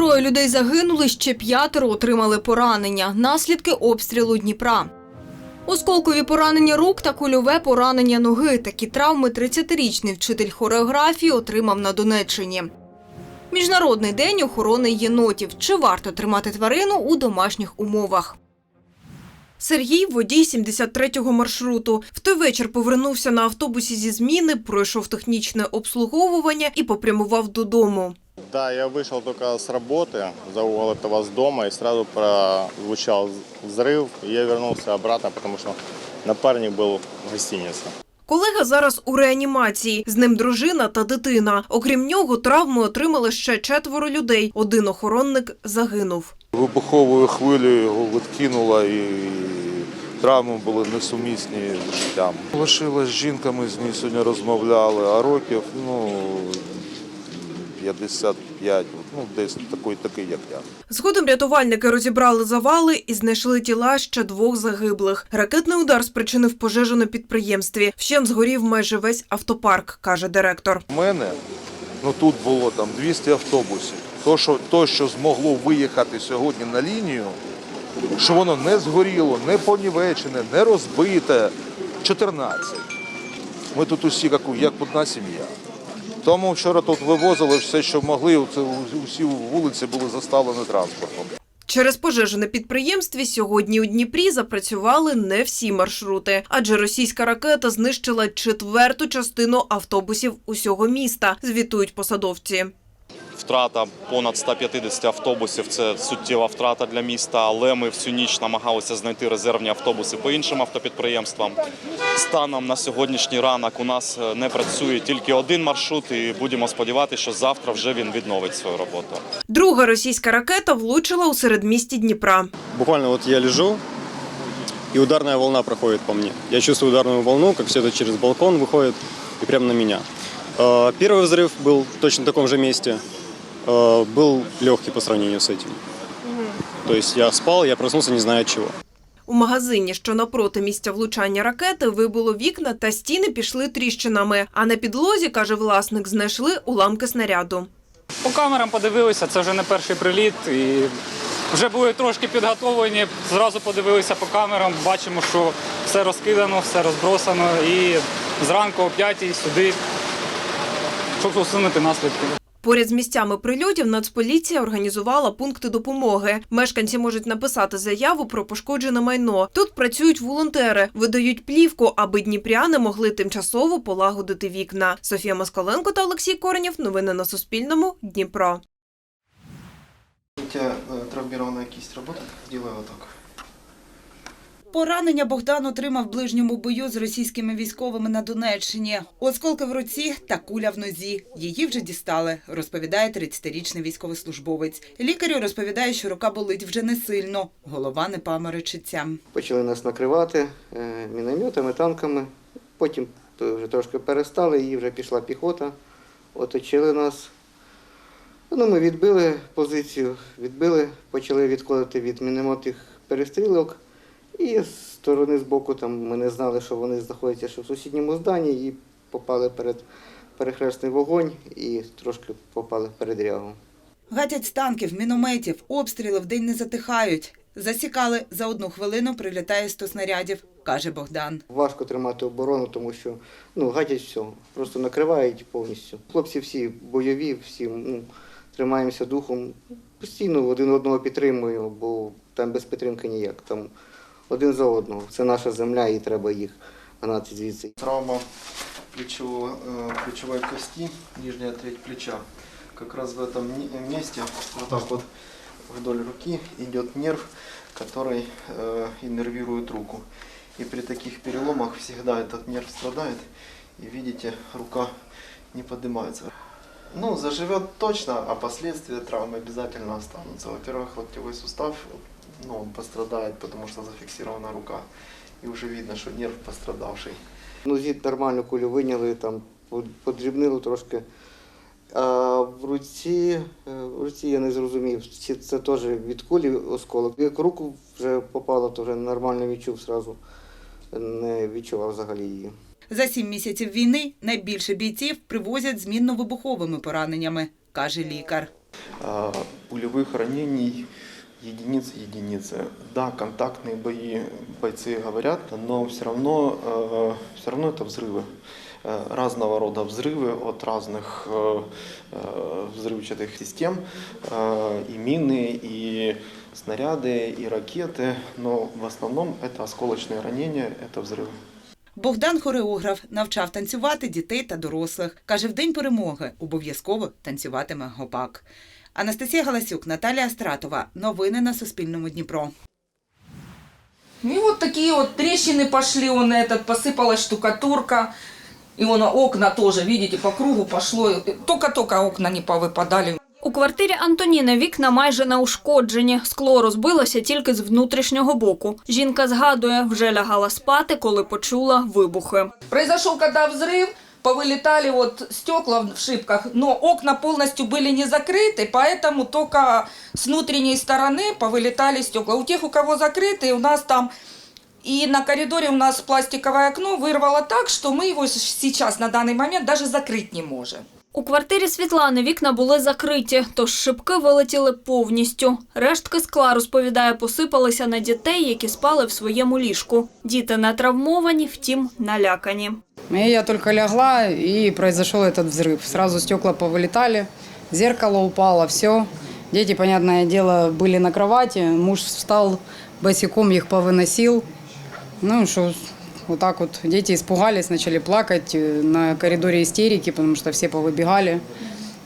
Троє людей загинули, ще п'ятеро отримали поранення. Наслідки обстрілу Дніпра. Осколкові поранення рук та кульове поранення ноги. Такі травми 30-річний вчитель хореографії отримав на Донеччині. Міжнародний день охорони єнотів. Чи варто тримати тварину у домашніх умовах? Сергій водій 73-го маршруту. В той вечір повернувся на автобусі зі зміни, пройшов технічне обслуговування і попрямував додому. Да, я вышел только с работы за угол этого с дома и сразу прозвучал взрыв. И я вернулся обратно, потому что напарник был в гостинице. Колега зараз у реанімації. З ним дружина та дитина. Окрім нього, травми отримали ще четверо людей. Один охоронник загинув. Вибуховою хвилею його відкинуло і травми були несумісні з життям. Лишилась з жінками, з нею сьогодні розмовляли, а років ну, 55, ну десь такий, такий, як я. Згодом рятувальники розібрали завали і знайшли тіла ще двох загиблих. Ракетний удар спричинив пожежу на підприємстві. Вщент згорів майже весь автопарк, каже директор. У мене ну, тут було там 200 автобусів. То, що, то, що змогло виїхати сьогодні на лінію, що воно не згоріло, не понівечене, не розбите. 14. Ми тут усі як, як одна сім'я. Тому вчора тут вивозили все, що могли. Усі вулиці були заставлені транспортом. Через пожежу на підприємстві сьогодні у Дніпрі запрацювали не всі маршрути, адже російська ракета знищила четверту частину автобусів усього міста. Звітують посадовці. Втрата понад 150 автобусів це суттєва втрата для міста, але ми всю ніч намагалися знайти резервні автобуси по іншим автопідприємствам. Станом на сьогоднішній ранок у нас е, не працює тільки один маршрут, і будемо сподіватися, що завтра вже він відновить свою роботу. Друга російська ракета влучила у середмісті Дніпра. Буквально вот я лежу, и ударная волна проходит по мне. Я чувствую ударную волну, как все это через балкон выходит и прямо на меня. Э, Первый взрыв был в точно таком же месте. Э, Был легкий по сравнению с этим. То есть я спал, я проснулся не зная от чего. У магазині, що напроти місця влучання ракети, вибило вікна та стіни пішли тріщинами. А на підлозі, каже власник, знайшли уламки снаряду. По камерам подивилися, це вже не перший приліт. І вже були трошки підготовлені. Зразу подивилися по камерам, бачимо, що все розкидано, все розбросано. І зранку о 5 сюди, щоб усунути наслідки. Поряд з місцями прильотів Нацполіція організувала пункти допомоги. Мешканці можуть написати заяву про пошкоджене майно. Тут працюють волонтери, видають плівку, аби дніпряни могли тимчасово полагодити вікна. Софія Москаленко та Олексій Коренєв. Новини на Суспільному. Дніпро. У тебя травмированная кисть работает? Делай вот так. Поранення Богдан отримав в ближньому бою з російськими військовими на Донеччині. Осколки в руці та куля в нозі. Її вже дістали, розповідає 30-річний військовослужбовець. Лікарю розповідає, що рука болить вже не сильно, голова не паморочиться. Почали нас накривати е, мінометами, танками. Потім вже трошки перестали, і вже пішла піхота, оточили нас. Ну, ми відбили позицію, відбили, почали відходити від мінометних перестрілок. І з сторони з боку там ми не знали, що вони знаходяться ще в сусідньому зданні, і попали перед перехресний вогонь і трошки попали в передрягу. Гатять з танків, мінометів, обстріли вдень не затихають. Засікали за одну хвилину, прилітає 100 снарядів, каже Богдан. Важко тримати оборону, тому що ну, гатять все, просто накривають повністю. Хлопці всі бойові, всі ну, тримаємося духом. Постійно один одного підтримуємо, бо там без підтримки ніяк. Там один за одного. Це наша земля і треба їх гнати звідси. Травма плечевого, э, плечевой кости, нижняя треть плеча. Как раз в этом ни- месте, вот так вот вдоль руки идет нерв, который э, иннервирует руку. И при таких переломах всегда этот нерв страдает. И видите, рука не поднимается. Ну, заживет точно, а последствия травмы обязательно останутся. Во-первых, локтевой сустав, ну, он пострадает, потому что зафиксирована рука. И уже видно, что нерв пострадавший. Ну, зід нормальну кулю виняли, там подрібнили трошки. А в руці, е, в руці я не зрозумів, чи це теж від кулі осколок. Як руку вже попало, то вже нормально відчув зразу. Не відчував взагалі її. За сім місяців війни найбільше бійців привозять змінно-вибуховими пораненнями, каже лікар. А, Пулевых ранений единицы единицы. Да, контактные бои бойцы говорят, но все равно, э, все равно это взрывы. Э, Разного рода взрывы от разных э, э, взрывчатых систем, э, и мины, и снаряды, и ракеты, но в основном это осколочные ранения, это взрывы. Богдан хореограф навчав танцювати дітей та дорослих. Каже, в день перемоги обов'язково танцюватиме гопак. Анастасія Галасюк, Наталія Астратова. Новини на Суспільному Дніпро. И вот такие вот трещины пошли, он этот, посыпалась штукатурка. И он окна тоже, видите, по кругу пошло. Только-только окна не повыпадали. У квартирі Антоніни вікна майже не ушкоджені. Скло розбилося тільки з внутрішнього боку. Жінка згадує, вже лягала спати, коли почула вибухи. Произошел когда взрыв, повылетали вот стекла в шибках, но окна полностью были не закрыты, поэтому только с внутренней стороны повылетали стекла. У тех, у кого закрыты, у нас там и на коридоре у нас пластиковое окно вырвало так, что мы его сейчас на данный момент даже закрыть не можем. У квартирі Світлани вікна були закриті, тож шибки вилетіли повністю. Рештки скла, розповідає, посипалися на дітей, які спали в своєму ліжку. Діти не травмовані, втім налякані. И я только лягла, и произошел этот взрыв. Сразу стекла повылетали, зеркало упало, все. Дети, понятное дело, были на кровати. Муж встал, босиком их повыносил. Ну, что вот так вот дети испугались, начали плакать. э, На коридоре истерики, потому что все повыбегали.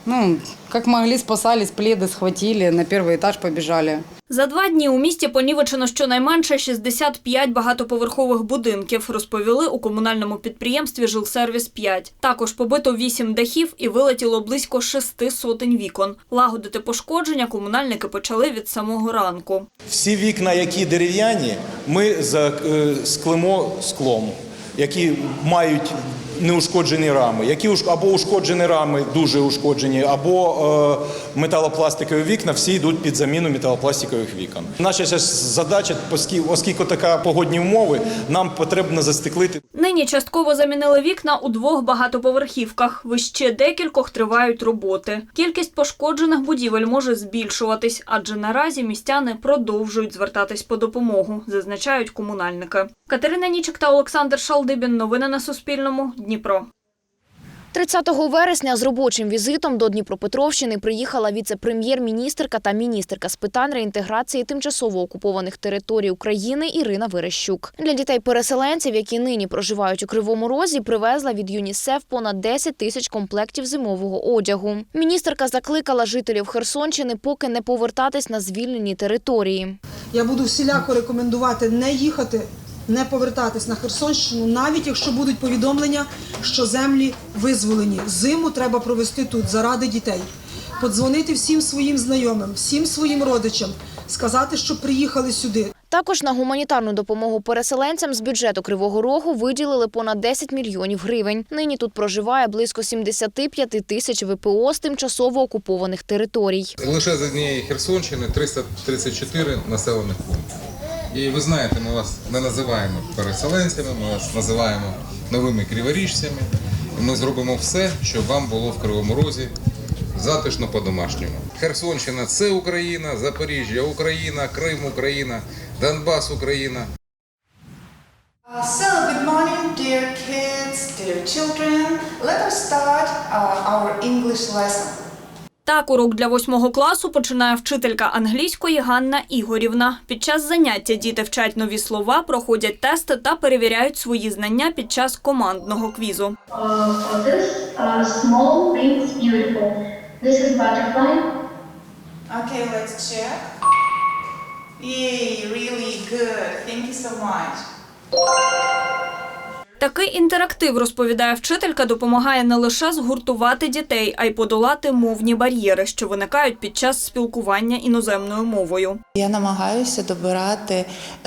Ну, как могли, спасались, пледы схватили, на первый этаж побежали. За два дні у місті понівечено щонайменше 65 багатоповерхових будинків, розповіли у комунальному підприємстві «Жилсервіс-5». Також побито 8 дахів і вилетіло близько шести сотень вікон. Лагодити пошкодження комунальники почали від самого ранку. Всі вікна, які дерев'яні, ми е, склемо склом, які мають неушкоджені рами, які або ушкоджені рами, дуже ушкоджені, або е, металопластикові вікна, всі йдуть під заміну металопластикових вікон. Наша задача, оскільки, така погодні умови, нам потрібно застеклити Нині частково замінили вікна у двох багатоповерхівках. В ще декількох тривають роботи. Кількість пошкоджених будівель може збільшуватись, адже наразі містяни продовжують звертатись по допомогу, зазначають комунальники. Катерина Нічик та Олександр Шалдибін. Новини на Суспільному. Дніпро. 30 вересня з робочим візитом до Дніпропетровщини приїхала віце-прем'єр-міністерка та міністерка з питань реінтеграції тимчасово окупованих територій України Ірина Верещук. Для дітей-переселенців, які нині проживають у Кривому Розі, привезла від ЮНІСЕФ понад 10 тисяч комплектів зимового одягу. Міністерка закликала жителів Херсонщини поки не повертатись на звільнені території. Я буду всіляко рекомендувати не їхати, не повертатись на Херсонщину, навіть якщо будуть повідомлення, що землі визволені. Зиму треба провести тут заради дітей. Подзвонити всім своїм знайомим, всім своїм родичам, сказати, що приїхали сюди. Також на гуманітарну допомогу переселенцям з бюджету Кривого Рогу виділили понад 10 мільйонів гривень. Нині тут проживає близько 75 тисяч ВПО з тимчасово окупованих територій. Лише з однієї Херсонщини 334 населених пунктів. І ви знаєте, ми вас не називаємо переселенцями, ми вас називаємо новими криворіжцями. І ми зробимо все, щоб вам було в Кривому Розі затишно по-домашньому. Херсонщина це Україна, Запоріжжя Україна, Крим Україна, Донбас Україна. So, good morning, dear kids, dear children. Let us start uh, our English lesson. Так, урок для восьмого класу починає вчителька англійської Ганна Ігорівна. Під час заняття діти вчать нові слова, проходять тести та перевіряють свої знання під час командного квізу. uh. Okay, let's check. Yay, really good. Thank you so much. Такий інтерактив, розповідає вчителька, допомагає не лише згуртувати дітей, а й подолати мовні бар'єри, що виникають під час спілкування іноземною мовою. Я намагаюся добирати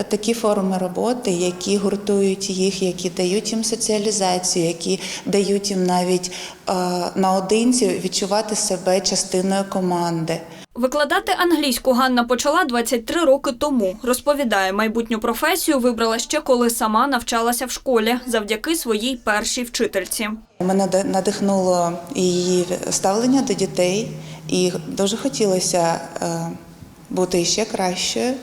такі форми роботи, які гуртують їх, які дають їм соціалізацію, які дають їм навіть е, наодинці відчувати себе частиною команди. Викладати англійську Ганна почала 23 роки тому. Розповідає, майбутню професію вибрала ще коли сама навчалася в школі завдяки своїй першій вчительці. Мене надихнуло її ставлення до дітей, І дуже хотілося е, бути ще кращою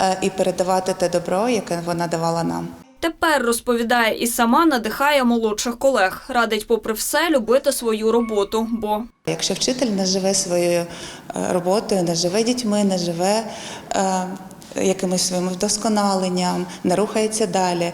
е, і передавати те добро, яке вона давала нам. Тепер розповідає і сама надихає молодших колег. Радить, попри все, любити свою роботу, бо Якщо вчитель не живе своєю е, роботою, не живе дітьми, не живе е, якимось своїм вдосконаленням, не рухається далі,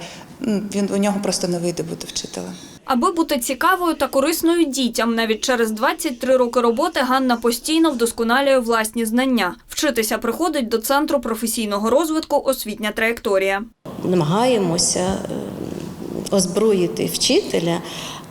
він у нього просто не вийде бути вчителем. Аби бути цікавою та корисною дітям, навіть через 23 роки роботи Ганна постійно вдосконалює власні знання. Вчитися приходить до центру професійного розвитку освітня траєкторія. Намагаємося е, озброїти вчителя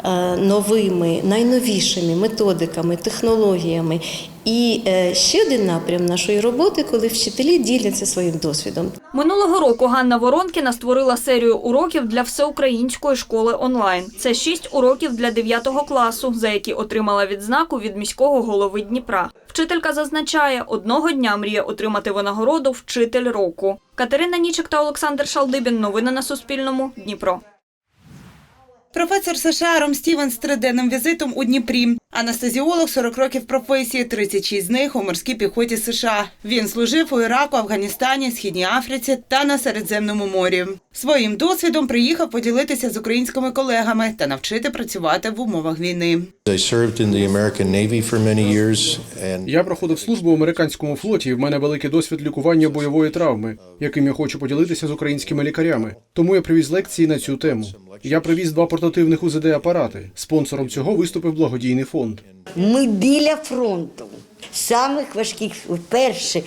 е, новими, найновішими методиками, технологіями. І е, ще один напрям нашої роботи, коли вчителі діляться своїм досвідом. Минулого року Ганна Воронкіна створила серію уроків для всеукраїнської школи онлайн. Це шість уроків для 9 класу, за які отримала відзнаку від міського голови Дніпра. Вчителька зазначає, одного дня мріє отримати винагороду Вчитель року. Катерина Нічик та Олександр Шалдибін. Новини на Суспільному. Дніпро. Професор США Ром Стівен з триденним візитом у Дніпрі. Анестезіолог 40 років професії, 36 з них у морській піхоті США. Він служив у Іраку, Афганістані, Східній Африці та на Середземному морі. Своїм досвідом приїхав поділитися з українськими колегами та навчити працювати в умовах війни. Я проходив службу в американському флоті, і в мене великий досвід лікування бойової травми, яким я хочу поділитися з українськими лікарями. Тому я привіз лекції на цю тему. Я привіз два портативних УЗД апарати. Спонсором цього виступив благодійний фонд. Ми біля фронту. Самих важких перші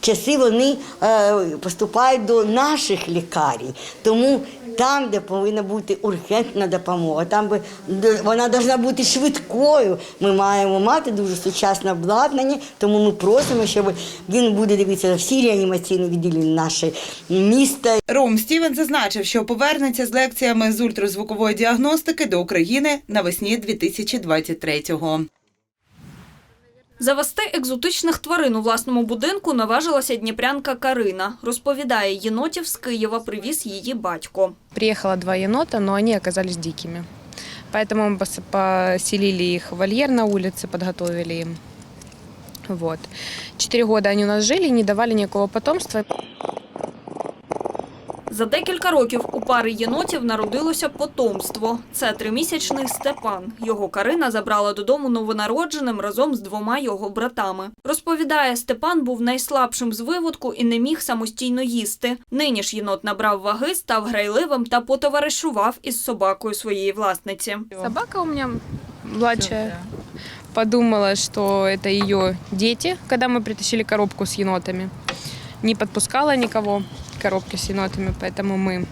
часи вони е, поступають до наших лікарів. Тому там, де повинна бути ургентна допомога, там би вона повинна бути швидкою. Ми маємо мати дуже сучасне обладнання, тому ми просимо, щоб він буде дивитися всі реанімаційні відділення нашого міста. Ром Стівен зазначив, що повернеться з лекціями з ультразвукової діагностики до України навесні 2023-го. Завести екзотичних тварин у власному будинку наважилася дніпрянка Карина. Розповідає, єнотів з Києва привіз її батько. Приехало два енота, но они оказались дикими. Поэтому мы пос- поселили их в вольер на улице, подготовили им. Вот. Четыре года они у нас жили, не давали никакого потомства. За декілька років у пари єнотів народилося потомство. Це тримісячний Степан. Його Карина забрала додому новонародженим разом з двома його братами. Розповідає, Степан був найслабшим з виводку і не міг самостійно їсти. Нині ж єнот набрав ваги, став грайливим та потоваришував із собакою своєї власниці. Собака у меня младшая подумала, что это ее дети, когда мы притащили коробку с енотами. Не подпускала никого к коробке с енотами, поэтому мы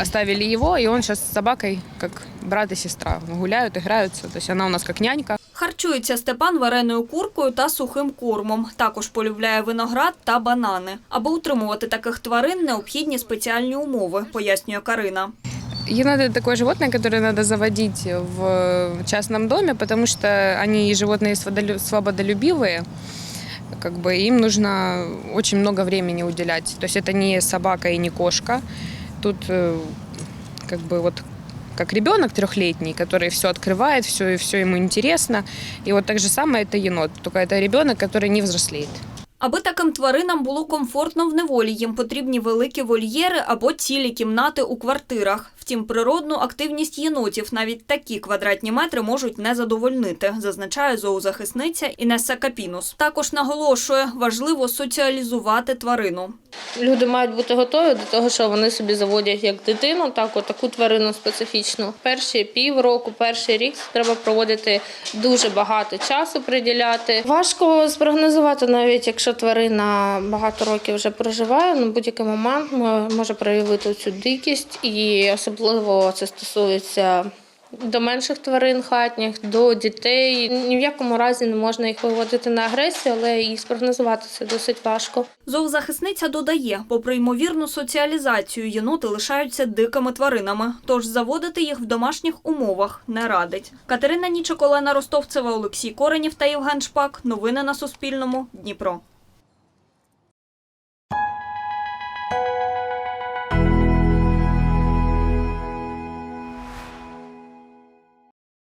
оставили его, и он сейчас с собакой как брат и сестра. Гуляют, играются, то есть она у нас как нянька. Харчується Степан вареною куркою та сухим кормом. Також полюбляє виноград та банани. Аби утримувати таких тварин, необхідні спеціальні умови, пояснює Карина. Енот это такое животное, которое надо заводить в частном доме, потому что они животные свободолю- свободолюбивые. Как бы им нужно очень много времени уделять. То есть это не собака и не кошка. Тут э, как бы вот как ребенок трехлетний, который все открывает, все, все ему интересно. И вот так же самое это енот, только это ребенок, который не взрослеет. Аби таким тваринам було комфортно в неволі, їм потрібні великі вольєри або цілі кімнати у квартирах. Втім, природну активність єнотів навіть такі квадратні метри можуть не задовольнити, зазначає зоозахисниця Інеса Капінус. Також наголошує, важливо соціалізувати тварину. Люди мають бути готові до того, що вони собі заводять як дитину, так таку тварину специфічну. Перші півроку, перший рік треба проводити дуже багато часу приділяти. Важко спрогнозувати, навіть якщо тварина багато років вже проживає, на будь-який момент може проявити цю дикість, і особливо це стосується. До менших тварин хатніх, до дітей. Ні в якому разі не можна їх виводити на агресію, але і спрогнозувати це досить важко. Зоозахисниця додає, попри ймовірну соціалізацію, єноти лишаються дикими тваринами, тож заводити їх в домашніх умовах не радить. Катерина Нічик, Олена Ростовцева, Олексій Коренів та Євген Шпак. Новини на Суспільному. Дніпро.